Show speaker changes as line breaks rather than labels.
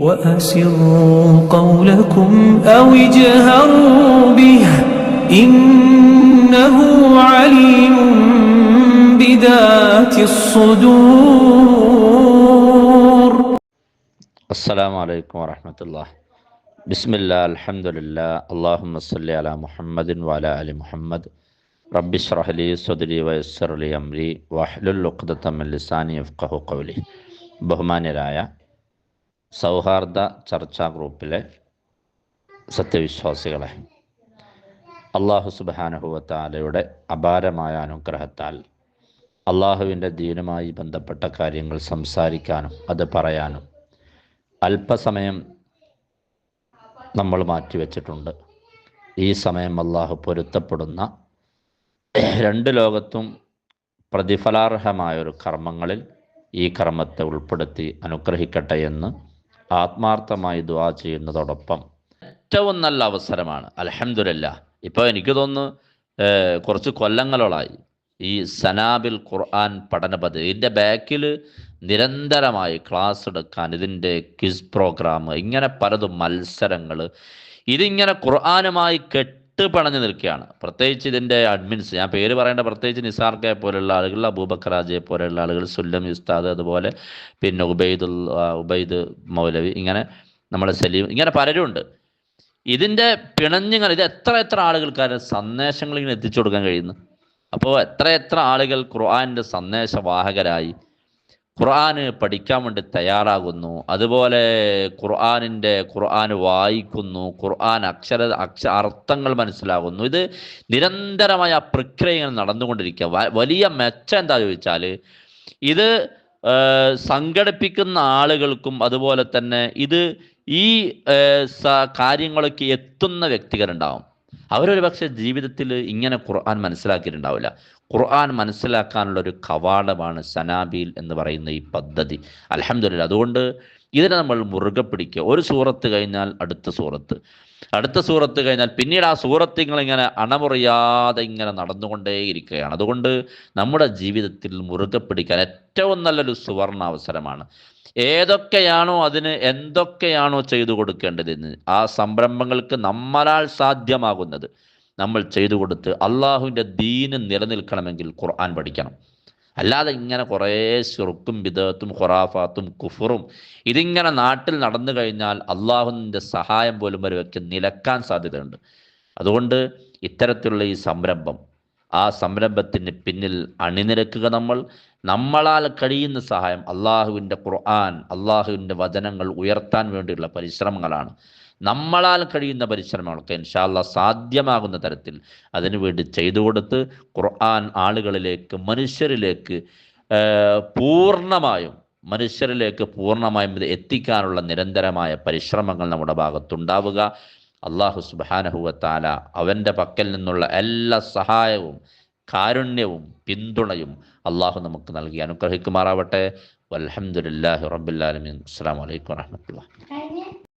وأسروا قولكم أو اجهروا به إنه عليم بذات الصدور
السلام عليكم ورحمة الله بسم الله الحمد لله اللهم صل على محمد وعلى آل محمد رب اشرح لي صدري ويسر لي أمري واحلل عقدة من لساني يفقه قولي ബഹുമാന്യരായ സൗഹാർദ്ദ ചർച്ചാ ഗ്രൂപ്പിലെ സത്യവിശ്വാസികളെ അള്ളാഹു സുബാനുഭവത്താലയുടെ അപാരമായ അനുഗ്രഹത്താൽ അള്ളാഹുവിന്റെ ദീനുമായി ബന്ധപ്പെട്ട കാര്യങ്ങൾ സംസാരിക്കാനും അത് പറയാനും അല്പസമയം നമ്മൾ മാറ്റിവെച്ചിട്ടുണ്ട്. ഈ സമയം അള്ളാഹു പൊരുത്തപ്പെടുന്ന രണ്ട് ലോകത്തും പ്രതിഫലാർഹമായൊരു കർമ്മങ്ങളിൽ ഈ കർമ്മത്തെ ഉൾപ്പെടുത്തി അനുഗ്രഹിക്കട്ടെ എന്ന് ആത്മാർത്ഥമായി ദ്വാ ചെയ്യുന്നതോടൊപ്പം ഏറ്റവും നല്ല അവസരമാണ്. അലഹമില്ല ഇപ്പോൾ എനിക്ക് തോന്നുന്നു കുറച്ച് കൊല്ലങ്ങളോളായി ഈ സനാബിൽ ഖുർആൻ പഠന പദ്ധതി ഇതിന്റെ ബാക്കിൽ നിരന്തരമായി ക്ലാസ് എടുക്കാൻ ഇതിന്റെ ക്വിസ് പ്രോഗ്രാം ഇങ്ങനെ പലതും മത്സരങ്ങൾ ഇതിങ്ങനെ ഖുർആനുമായി കെട്ട് പണഞ്ഞു നിൽക്കുകയാണ്. പ്രത്യേകിച്ച് ഇതിന്റെ അഡ്മിൻസ് ഞാൻ പേര് പറയേണ്ട പ്രത്യേകിച്ച് നിസാർക്കെ പോലെയുള്ള ആളുകൾ അബൂബക്കറാജയെ പോലെയുള്ള ആളുകൾ സുല്ലം ഉസ്താദ് അതുപോലെ പിന്നെ ഉബൈദുൽ ഉബൈദ് മൗലവി ഇങ്ങനെ നമ്മുടെ സലീം ഇങ്ങനെ പലരും ഉണ്ട്. ഇതിന്റെ പിണഞ്ഞുങ്ങൾ ഇത് എത്ര എത്ര ആളുകൾക്ക് സന്ദേശങ്ങൾ ഇങ്ങനെ എത്തിച്ചു കൊടുക്കാൻ കഴിയുന്നു അപ്പോൾ എത്ര എത്ര ആളുകൾ ഖുർആാനിന്റെ സന്ദേശവാഹകരായി ഖുർആന് പഠിക്കാൻ വേണ്ടി തയ്യാറാകുന്നു. അതുപോലെ ഖുർആാനിന്റെ ഖുർആൻ വായിക്കുന്നു. ഖുർആൻ അക്ഷര അക്ഷ അർത്ഥങ്ങൾ മനസ്സിലാകുന്നു. ഇത് നിരന്തരമായ പ്രക്രിയകൾ നടന്നുകൊണ്ടിരിക്കുക. വലിയ മെച്ചം എന്താ ചോദിച്ചാൽ ഇത് സംഘടിപ്പിക്കുന്ന ആളുകൾക്കും അതുപോലെ തന്നെ ഇത് ഈ കാര്യങ്ങളൊക്കെ എത്തുന്ന വ്യക്തികളുണ്ടാവും. അവരൊരു പക്ഷെ ജീവിതത്തിൽ ഇങ്ങനെ ഖുർആൻ മനസ്സിലാക്കിയിട്ടുണ്ടാവില്ല. ഖുർആൻ മനസ്സിലാക്കാനുള്ള ഒരു കവാടമാണ് സനാബീൽ എന്ന് പറയുന്ന ഈ പദ്ധതി. അലഹമില്ല അതുകൊണ്ട് ഇതിനെ നമ്മൾ മുറുകെ പിടിക്കുക. ഒരു സൂറത്ത് കഴിഞ്ഞാൽ അടുത്ത സൂറത്ത്. അടുത്ത സൂറത്ത് കഴിഞ്ഞാൽ പിന്നീട് ആ സൂറത്ത് ഇങ്ങനെ അണമുറിയാതെ ഇങ്ങനെ നടന്നുകൊണ്ടേയിരിക്കുകയാണ്. അതുകൊണ്ട് നമ്മുടെ ജീവിതത്തിൽ മുറുകെ പിടിക്കാൻ ഏറ്റവും നല്ലൊരു സുവർണ അവസരമാണ്. ഏതൊക്കെയാണോ അതിന് എന്തൊക്കെയാണോ ചെയ്തു കൊടുക്കേണ്ടതെന്ന് ആ സംരംഭങ്ങൾക്ക് നമ്മളാൽ സാധ്യമാകുന്നത് നമ്മൾ ചെയ്തു കൊടുത്ത് അള്ളാഹുവിന്റെ ദീന് നിലനിൽക്കണമെങ്കിൽ ഖുർആൻ പഠിക്കണം. അല്ലാതെ ഇങ്ങനെ കുറേ ശുറുക്കും വിധത്തും ഖുറാഫാത്തും കുഫറും ഇതിങ്ങനെ നാട്ടിൽ നടന്നു കഴിഞ്ഞാൽ അള്ളാഹുവിന്റെ സഹായം പോലും ഒരു വ്യക്തി നിലക്കാൻ സാധ്യതയുണ്ട്. അതുകൊണ്ട് ഇത്തരത്തിലുള്ള ഈ സംരംഭം ആ സംരംഭത്തിന് പിന്നിൽ അണിനിരക്കുക നമ്മൾ നമ്മളാൽ കഴിയുന്ന സഹായം അള്ളാഹുവിന്റെ ഖുർആൻ അള്ളാഹുവിന്റെ വചനങ്ങൾ ഉയർത്താൻ വേണ്ടിയുള്ള പരിശ്രമങ്ങളാണ്. നമ്മളാൽ കഴിയുന്ന പരിശ്രമങ്ങളൊക്കെ ഇൻഷാല്ല സാധ്യമാകുന്ന തരത്തിൽ അതിനുവേണ്ടി ചെയ്തു കൊടുത്ത് ഖുർആൻ ആളുകളിലേക്ക് മനുഷ്യരിലേക്ക് പൂർണമായും മനുഷ്യരിലേക്ക് പൂർണമായും ഇത് എത്തിക്കാനുള്ള നിരന്തരമായ പരിശ്രമങ്ങൾ നമ്മുടെ ഭാഗത്തുണ്ടാവുക. അള്ളാഹു സുബാനഹുവത്താല അവന്റെ പക്കൽ നിന്നുള്ള എല്ലാ സഹായവും കാരുണ്യവും പിന്തുണയും അള്ളാഹു നമുക്ക് നൽകി. അനുഗ്രഹിക്കുമാറാവട്ടെ. വൽഹംദുലില്ലാഹി റബ്ബിൽ അസ്സാം വലൈക്കും അലൈക്കും വറഹ്മത്തുള്ളാഹി.